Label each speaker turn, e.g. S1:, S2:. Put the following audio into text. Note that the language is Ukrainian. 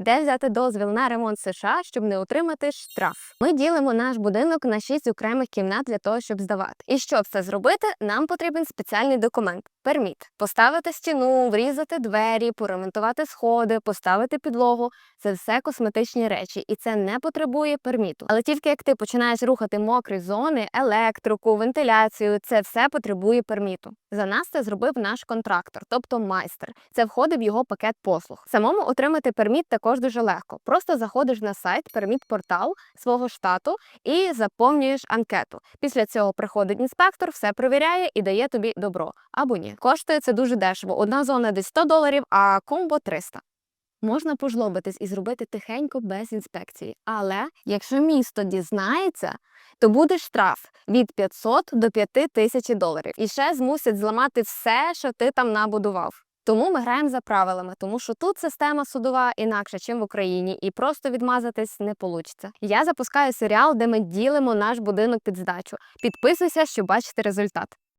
S1: Де взяти дозвіл на ремонт США, щоб не отримати штраф? Ми ділимо наш будинок на 6 окремих кімнат для того, щоб здавати. І щоб це зробити, нам потрібен спеціальний документ перміт. Поставити стіну, врізати двері, поремонтувати сходи, поставити підлогу. Це все косметичні речі, і це не потребує перміту. Але тільки як ти починаєш рухати мокрі зони, електрику, вентиляцію, це все потребує перміту. За нас це зробив наш контрактор, тобто майстер. Це входить в його пакет послуг. Самому отримати перміт також дуже легко. Просто заходиш на сайт перміт-портал свого штату і заповнюєш анкету. Після цього приходить інспектор, все перевіряє і дає тобі добро або ні. Коштує це дуже дешево. Одна зона десь 100 доларів, а комбо 300. Можна пожлобитись і зробити тихенько без інспекції. Але якщо місто дізнається, то буде штраф від 500 до 5000 доларів. І ще змусять зламати все, що ти там набудував. Тому ми граємо за правилами, тому що тут система судова інакша, ніж в Україні, і просто відмазатись не вийде. Я запускаю серіал, де ми ділимо наш будинок під здачу. Підписуйся, щоб бачити результат.